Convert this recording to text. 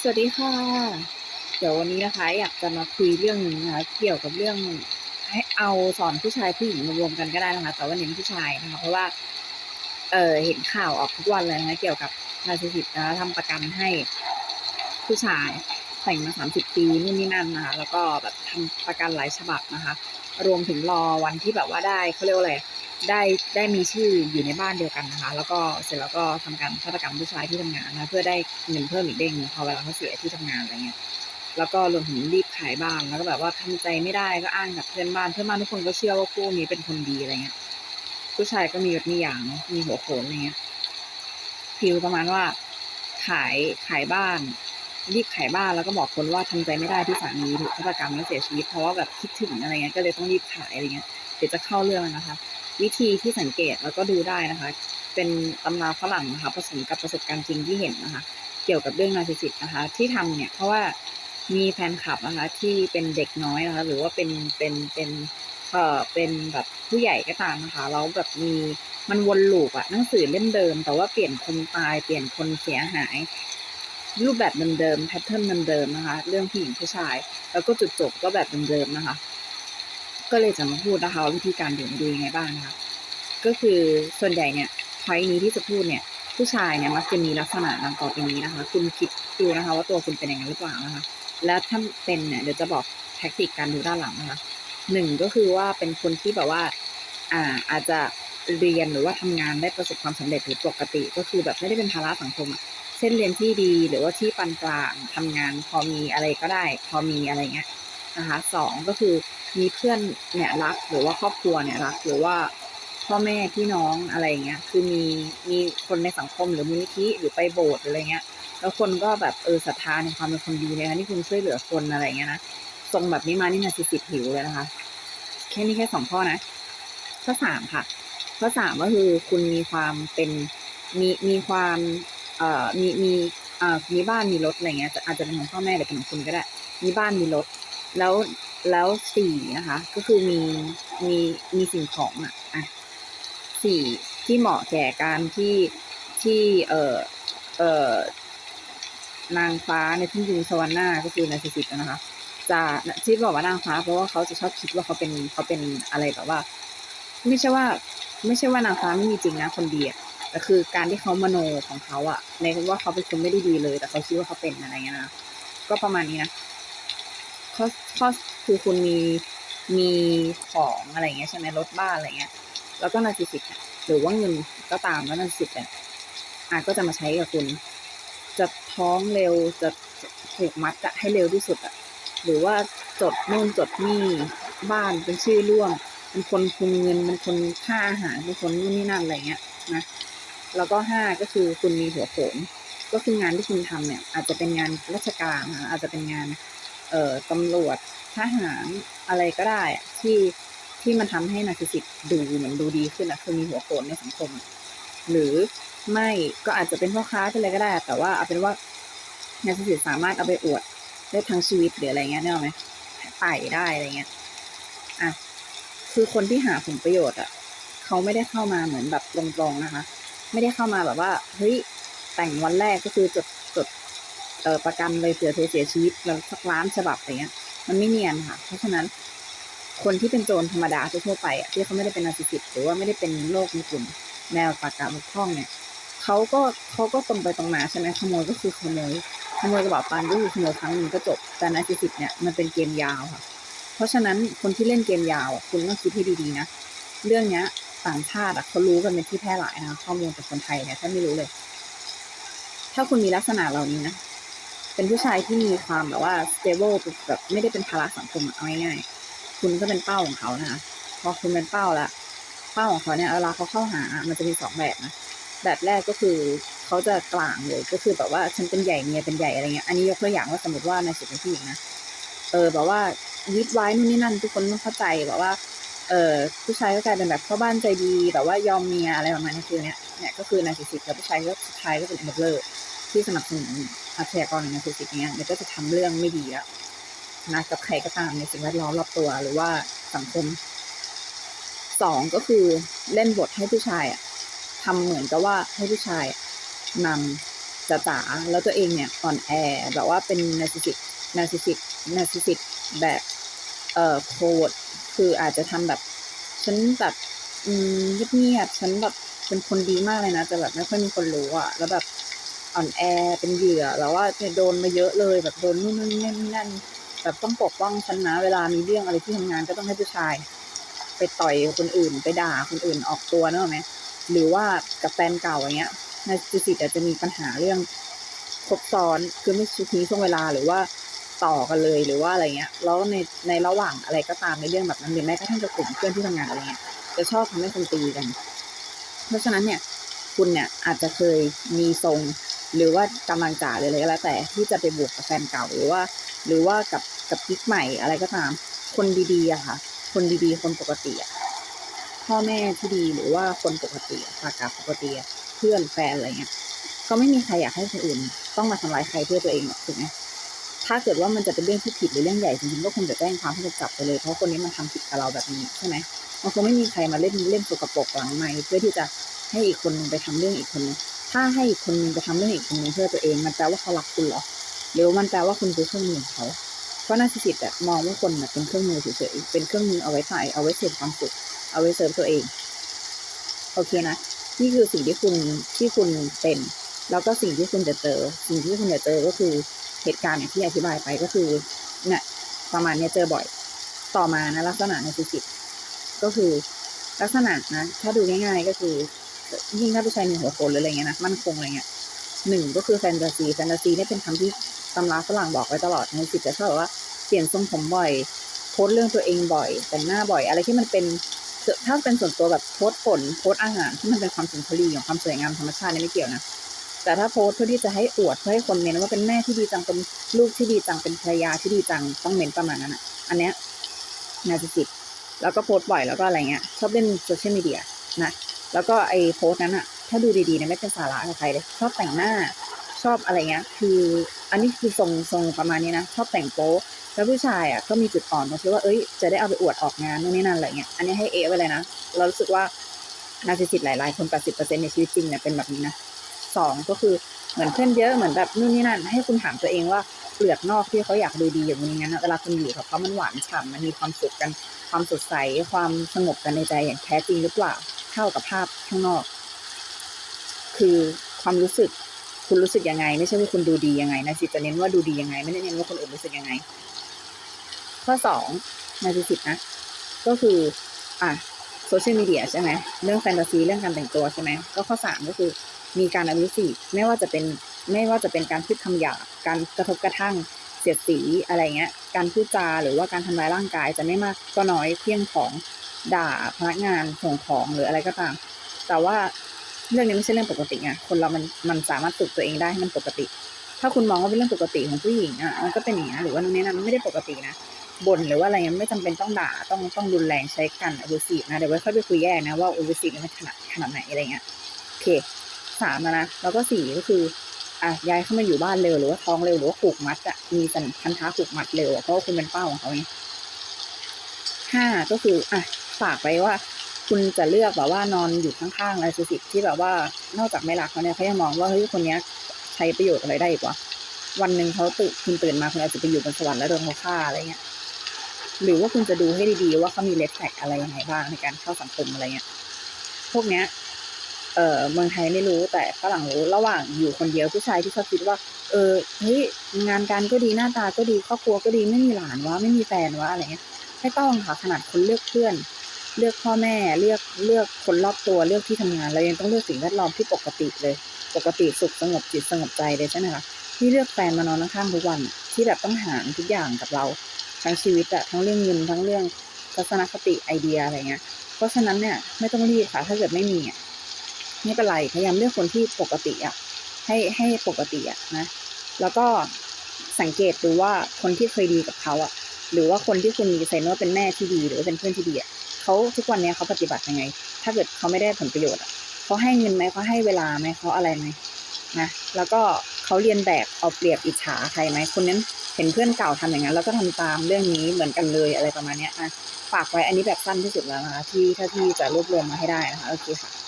สวัสดีค่ะ เดี๋ยววันนี้นะคะ อยากจะมาคุยเรื่องนึงนะคะเกี่ยวกับเรื่องให้เอาสอนผู้ชายผู้หญิงมารวมกันก็ได้นะคะ แต่ว่าเน้นผู้ชายนะคะ เพราะว่า เอ่อเห็นข่าวออกทุกวันเลยนะคะเกี่ยวกับนาซิสิตนะคะทำประกันให้ผู้ชายแต่งมาสามสิบปีนู่นนี่นั่นนะคะ แล้วก็แบบทำประกันหลายฉบับนะคะ รวมถึงรอวันที่แบบว่าได้เขาเรียกว่าอะไร ได้ได้มีชื่ออยู่ในบ้านเดียวกันนะคะ แล้วก็เสร็จแล้วก็ทำการฆาตกรรมผู้ชายที่ทำงานนะเพื่อได้เงินเพิ่มอีกเด้งพอเวลาเขาเสียที่ทำงานอะไรเงี้ยแล้วก็รวมถึงรีบขายบ้านแล้วก็แบบว่าทำใจไม่ได้ก็อ้างกับเพื่อนบ้านเพื่อนบ้านทุกคนก็เชื่อว่าคู่นี้เป็นคนดีอะไรเงี้ยผู้ชายก็มียศมีอย่างมีหัวโขนอะไรเงี้ยฟิลประมาณว่าขายขายบ้าน รีบขายบ้านแล้วก็บอกคนว่าทำใจไม่ได้ที่สามีถูกฆาตกรรมแล้วเสียชีวิตเพราะว่าแบบคิดถึงอะไรเงี้ยก็เลยต้องรีบขายอะไรเงี้ยเดี๋ยวจะเข้าเรื่องนะคะ วิธีที่สังเกตแล้วก็ดูได้นะคะ เป็นตำราฝรั่งนะคะผสมกับประสบการณ์จริงที่เห็นนะคะ เกี่ยวกับเรื่องนาซิสซิสนะคะ ที่ทำเนี่ยเพราะว่ามีแฟนคลับนะคะที่เป็นเด็กน้อยนะคะหรือว่าเป็นเป็นเป็นเอ่อเป็นแบบผู้ใหญ่ก็ตามนะคะแล้วแบบมีมันวนลูปอะหนังสือเล่มเดิม แต่ว่าเปลี่ยนคนตายเปลี่ยนคนเสียหาย รูปแบบเดิมๆแพทเทิร์นเดิมๆนะคะ เรื่องผู้หญิงผู้ชาย แล้วก็จุดจบก็แบบเดิมๆนะคะ ก็เลยจะมาพูดนะคะวิธีการดูดูยังไงบ้างนะคะก็คือส่วนใหญ่เนี่ยพอยนี้ที่จะพูดเนี่ย ผู้ชายเนี่ยมักจะมีลักษณะดังต่อไปนี้นะคะ คุณคิดดูนะคะว่าตัวคุณเป็นอย่างนั้นหรือเปล่านะคะ และถ้าเป็นเนี่ยเดี๋ยวจะบอกแท็กติกการดูด้านหลังนะคะหนึ่งก็คือว่าเป็นคนที่แบบว่าอ่าอาจจะเรียนหรือว่าทำงานได้ประสบความสำเร็จหรือปกติ ก็คือแบบไม่ได้เป็นภาระสังคมอะเช่นเรียนที่ดีหรือว่าที่ปานกลางทำงานพอมีอะไรก็ได้ พอมีอะไรเงี้ย นะคะสองก็คือมีเพื่อนเนี่ยรักหรือว่าครอบครัวเนี่ยรักหรือว่าพ่อแม่พี่น้องอะไรเงี้ยคือมีมีคนในสังคมหรือมูลนิธิหรือไปโบสถ์อะไรเงี้ย แล้วคนก็แบบเออศรัทธาในความเป็นคนดีเลยนะที่คุณช่วยเหลือคนอะไรเงี้ยนะทรงแบบนี้มานี่นาซิสิตหิวเลยนะคะแค่นี้แค่สองข้อนะข้อสามค่ะข้อสามก็คือคุณมีความเป็นมีมีความเอ่อมีมีเอ่อมีบ้านมีรถอะไรเงี้ยอาจจะเป็นของพ่อแม่หรือเป็นของคุณก็ได้ มีบ้านมีรถ แล้วแล้วสี่นะคะ ก็คือมีมีมีสิ่งของอะอะสี่ที่เหมาะแก่การที่ที่เอ่อเอ่อนางฟ้าในทุ่งยุงสวรรค์หน้าก็คือนาซิสิตนะคะ จะที่บอกว่านางฟ้าเพราะว่าเขาจะชอบคิดว่าเขาเป็นเขาเป็นอะไรแบบว่า ไม่ใช่ว่า ไม่ใช่ว่านางฟ้าไม่มีจริงนะคนดีอะแต่คือการที่เขามโนของเขาอะในว่าเขาเป็นคนไม่ได้ดีเลย แต่เขาคิดว่าเขาเป็นอะไรเงี้ยนะก็ประมาณนี้นะ ข้อข้อคือคุณมีมีของอะไรเงี้ยใช่ไหมรถบ้านอะไรเงี้ย แล้วก็นาซิสิตเนี่ยหรือว่าเงินก็ตามแล้วนาซิสิตเนี่ยอาจก็จะมาใช้กับคุณ จะท้องเร็วจะถูกมัดอะให้เร็วที่สุดอะหรือว่าจดนู่นจดนี่บ้านเป็นชื่อร่วมเป็นคนคุมเงินเป็นคนค่าอาหารเป็นคนนู่นนี่นั่นอะไรเงี้ยนะแล้วก็ห้าก็คือคุณมีหัวโขนก็คืองานที่คุณทำเนี่ย อาจจะเป็นงานราชการอาจจะเป็นงาน เอ่อตำรวจทหารอะไรก็ได้ที่ที่มันทำให้นาซิสิตดูเหมือนดูดีขึ้นอะคือมีหัวโขนในสังคม หรือไม่ก็อาจจะเป็นพ่อค้าเป็นอะไรก็ได้ แต่ว่าเอาเป็นว่านาซิสิตสามารถเอาไปอวดได้ทั้งชีวิตหรืออะไรเงี้ยได้ไหมไต่ได้อะไรเงี้ยอะคือคนที่หาผลประโยชน์อะเขาไม่ได้เข้ามาเหมือนแบบตรงๆนะคะ ไม่ได้เข้ามาแบบว่าเฮ้ยแต่งวันแรกก็คือจดจด ประกันเลยเผื่อเธอเสียชีวิตแล้วสักล้านฉบับอะไรเงี้ย มันไม่เนียนค่ะ เพราะฉะนั้น คนที่เป็นโจรธรรมดาทั่วไปอะที่เขาไม่ได้เป็นนาซิสิตหรือว่าไม่ได้เป็นโรคในกลุ่มแนวปากกาบกพร่องเนี่ยเขาก็เขาก็ตรงไปตรงมาใช่ไหมขโมยก็คือขโมยขโมยกระเป๋าตังค์ก็คือขโมยครั้งหนึ่งก็จบแต่นาซิสิตเนี่ยมันเป็นเกมยาวค่ะ เพราะฉะนั้นคนที่เล่นเกมยาวคุณต้องคิดให้ดีๆนะเรื่องเนี้ยต่างชาติอะเขารู้กันเป็นที่แพร่หลายนะข้อมูลจากคนไทยเนี่ยถ้าไม่รู้เลย ถ้าคุณมีลักษณะเหล่านี้นะ เป็นผู้ชายที่มีความแบบว่า stable แบบไม่ได้เป็นภาระสังคมเอาง่ายๆคุณก็เป็นเป้าของเขานะคะพอคุณเป็นเป้าละเป้าของเขาเนี่ยเวลาเขาเข้าหา มันจะมีสองแบบนะแบบแรกก็คือเขาจะกลางเลยก็คือแบบว่าฉันเป็นใหญ่เมียเป็นใหญ่อะไรเงี้ยอันนี้ยกตัวอย่างว่าสมมติว่าในสุดเป็นผู้หญิงนะเออแบบว่ายึดไว้นู่นนี่นั่นทุกคนต้องเข้าใจแบบว่าเออผู้ชายก็กลายเป็นแบบพ่อบ้านใจดีแบบว่ายอมเมียอะไรประมาณนี้คือเนี้ยเนี่ยก็คือนาซิสิตกับผู้ชายก็สุดท้ายก็เป็นเอเบอร์ ที่สนับสนุนอาชญากรในนาซิสิตเนี้ยเดี๋ยวก็จะทำเรื่องไม่ดีอะนะกับใครก็ตามในสิ่งแวดล้อมรอบตัวหรือว่าสังคมสองก็คือเล่นบทให้ผู้ชายอะทำเหมือนกับว่าให้ผู้ชายนำจ๋าแล้วตัวเองเนี่ยอ่อนแอแบบว่าเป็นนาซิสิกนาซิสิกนาซิสิกแบบเอ่อโคดคืออาจจะทำแบบฉันแบบอืมเงียบๆฉันแบบเป็นคนดีมากเลยนะแต่แบบไม่ค่อยมีคนรู้อะแล้วแบบ อ่อนแอเป็นเหยื่อแล้วว่าโดนมาเยอะเลยแบบโดนนู่นนี่นั่นนี่นั่นแบบต้องปกป้องฉันนะเวลามีเรื่องอะไรที่ทำงานก็ต้องให้ผู้ชาย ไปต่อยคนอื่น ไปด่าคนอื่นออกตัวเนกอะไหมหรือว่ากับแฟนเก่าอย่างเงี้ยในจิสิตอาจจะมีปัญหาเรื่องครบซ้อนคือไม่ชุดนี้ช่วงเวลาหรือว่าต่อกันเลยหรือว่าอะไรเงี้ย แล้วในในระหว่างอะไรก็ตามในเรื่องแบบนั้นหรือแม้กระทั่งกับกลุ่มเพื่อนที่ทำงานอะไรเงี้ยจะชอบทำให้คนตีกัน เพราะฉะนั้นเนี่ย คุณเนี่ยอาจจะเคยมีทรง หรือว่ากำลังจ่าหรืออะไรก็แล้วแต่ที่จะไปบวกกับแฟนเก่าหรือว่า หรือว่ากับกับกิ๊กใหม่อะไรก็ตาม คนดีๆอะค่ะ คนดีๆ คนปกติอะพ่อแม่ที่ดีหรือว่าคนปกติอะภากาปกติเพื่อนแฟนอะไรเงี้ยเขาไม่มีใครอยากให้คนอื่น ต้องมาทำร้ายใครเพื่อตัวเองหรอกถูกไหมถ้าเกิดว่ามันจะเป็นเรื่องที่ผิดหรือเรื่องใหญ่จริงๆก็คงจะแจ้งความให้จับไปเลยเพราะคนนี้มันทำผิดกับเราแบบนี้ใช่ไหมมันคงไม่มีใครมาเล่นเล่นสกปรกหลังไมค์เพื่อที่จะให้อีกคนนึงไปทำเรื่องอีกคนนึง ถ้าให้อีกคนนึงไปทำเรื่องอีกคนนึงเพื่อตัวเอง มันแปลว่าเขารักคุณเหรอ หรือมันแปลว่าคุณเป็นเครื่องมือของเขา เพราะนาซิสิตอะมองว่าคนเป็นเครื่องมือเฉยๆ เป็นเครื่องมือเอาไว้ถ่าย เอาไว้เสพความสุข เอาไว้เสริมตัวเอง โอเคนะ นี่คือสิ่งที่คุณที่คุณเป็น แล้วก็สิ่งที่คุณจะเจอ สิ่งที่คุณจะเจอก็คือเหตุการณ์อย่างที่อธิบายไปก็คือเนี่ยประมาณนี้เจอบ่อย ต่อมานะลักษณะนาซิสิตก็คือลักษณะนะ ถ้าดูง่ายๆก็คือ ยิ่งถ้าผู้ชายมีหัวโขนหรืออะไรเงี้ยนะมั่นคงอะไรเงี้ยหนึ่งก็คือแฟนตาซีแฟนตาซีเนี่ยเป็นคำที่ตำราฝรั่งบอกไว้ตลอดในสิทธิ์จะชอบแบบว่าเปลี่ยนทรงผมบ่อยโพสเรื่องตัวเองบ่อย แต่งหน้าบ่อย อะไรที่มันเป็นถ้าเป็นส่วนตัวแบบโพสฝนโพสอาหารที่มันเป็นความสุนทรีของความสวยงามธรรมชาติเนี่ยไม่เกี่ยวนะแต่ถ้าโพสเพื่อที่จะให้อวดเพื่อให้คนเมนว่าเป็นแม่ที่ดีจังเป็นลูกที่ดีจังเป็นภรรยาที่ดีจังต้องเมนประมาณนั้นอะ อันเนี้ยนาซิสิตแล้วก็โพสบ่อยแล้วก็อะไรเงี้ยชอบเล่นโซเชียลมีเดียนะ แล้วก็ไอ้โพสต์นั้นอะถ้าดูดีๆเนี่ยไม่เป็นสาระกับใครเลยชอบแต่งหน้าชอบอะไรเงี้ยคืออันนี้คือทรงทรงประมาณนี้นะ ชอบแต่งโป๊แล้วผู้ชายอะก็มีจุดอ่อนตรงที่ว่าเอ้ยจะได้เอาไปอวดออกงานนู่นนี่นั่นอะไรเงี้ยอันนี้ให้เอไว้เลยนะ เรารู้สึกว่านาซิสิตหลายๆ คน 80%ในชีวิตจริงเนี่ยเป็นแบบนี้นะสองก็คือเหมือนเพื่อนเยอะเหมือนแบบนู่นนี่นั่น ให้คุณถามตัวเองว่าเปลือกนอกที่เขาอยากดูดีอย่างนี้งั้นเวลาคุณอยู่กับเขามันหวานฉ่ำมันมีความสุขกันความสดใสความสงบกันในใจอย่างแท้จริงหรือเปล่า เท่ากับภาพข้างนอก คือความรู้สึกคุณรู้สึกยังไง ไม่ใช่ว่าคุณดูดียังไงนะสิจะเน้นว่าดูดียังไง ไม่ได้เน้นว่าคนอื่นรู้สึกยังไง ข้อสองนาซิสิตนะ ก็คือ อะโซเชียลมีเดียใช่ไหมเรื่องแฟนตาซีเรื่องการแต่งตัวใช่ไหมก็ข้อสามก็คือมีการอวิสีไม่ว่าจะเป็นไม่ว่าจะเป็นการพูดคำหยาบการกระทบกระทั่งเสียดสีอะไรเงี้ย การพูดจาหรือว่าการทำร้ายร่างกายจะไม่มากก็น้อยเพียงของ ด่าพนักงานส่งของหรืออะไรก็ตาม แต่ว่าเรื่องนี้ไม่ใช่เรื่องปกติไงคนเรามันมันสามารถฝึกตัวเองได้ให้มันปกติ ถ้าคุณมองว่าเป็นเรื่องปกติของผู้หญิงอะมันก็เป็นอย่างนี้หรือว่าตรงนี้นะมันไม่ได้ปกตินะบ่นหรือว่าอะไรเงี้ยไม่จำเป็นต้องด่าต้องต้องรุนแรงใช้กันอ b ู s ี v นะเดี๋ยวไว้ค่อยไปคุยแยกนะว่าอ b ู s ี v มันขนาดขนาดไหนอะไรเงี้ยโอเคสามนะแล้วก็สี่ก็คืออะย้ายเข้ามาอยู่บ้านเร็วหรือว่าท้องเร็วหรือว่าผูกมัดอะมีสันพันธะผูกมัดเร็วเพราะว่าคุณเป็นเป้าของเขาไงห้าก็คืออะ ฝากไว้ว่า คุณจะเลือกแบบว่านอนอยู่ข้างๆอะไรสิที่แบบว่านอกจากไม่รักเขาเนี่ยเขายังมองว่าเฮ้ยคนเนี้ยใช้ประโยชน์อะไรได้อีกวะวันหนึ่งเขาตื่นคุณตื่นมาคุณอาจจะไปอยู่บนสวรรค์แล้วโดนเขาฆ่าอะไรเงี้ยหรือว่าคุณจะดูให้ดีๆว่าเขามีเลสแท็กอะไรยังไงบ้างในการเข้าสังคมอะไรเงี้ยพวกเนี้ยเออเมืองไทยไม่รู้แต่ฝรั่งรู้ระหว่างอยู่คนเดียวผู้ชายที่ชอบคิดว่า เออเฮ้ยงานการก็ดีหน้าตาก็ดีครอบครัวก็ดีไม่มีหลานวะไม่มีแฟนวะอะไรเงี้ยไม่ต้องค่ะขนาดคนเลือกเพื่อน เลือกพ่อแม่เลือกเลือกคนรอบตัวเลือกที่ทำงานเรายังต้องเลือกสิ่งแวดล้อมที่ปกติเลย ปกติสุขสงบจิตสงบใจเลยใช่ไหมคะที่เลือกแฟนมานอนข้างๆทุกวันที่แบบต้องหารทุกอย่างกับเราทั้งชีวิตอะทั้งเรื่องเงินทั้งเรื่องทัศนคติไอเดียอะไรเงี้ย เพราะฉะนั้นเนี่ยไม่ต้องรีบค่ะถ้าเกิดไม่มีอะไม่เป็นไรพยายามเลือกคนที่ปกติอะให้ให้ปกติอะนะแล้วก็สังเกตดูว่าคนที่เคยดีกับเขาอะหรือว่าคนที่คุณมีเซนว่าเป็นแม่ที่ดี หรือเป็นเพื่อนที่ดีอะ เขาทุกวันนี้เขาปฏิบัติยังไง ถ้าเกิดเขาไม่ได้ผลประโยชน์เขาให้เงินไหมเขาให้เวลาไหมเขาอะไรไหมนะแล้วก็เขาเรียนแบบเอาเปรียบอิจฉาใครไหมคนนั้นเห็นเพื่อนเก่าทำอย่างนั้น แล้วก็ทำตามเรื่องนี้เหมือนกันเลยอะไรประมาณนี้นะฝากไว้อันนี้แบบสั้นที่สุดแล้วนะคะที่ถ้าที่จะรวบรวมมาให้ได้นะคะโอเคค่ะ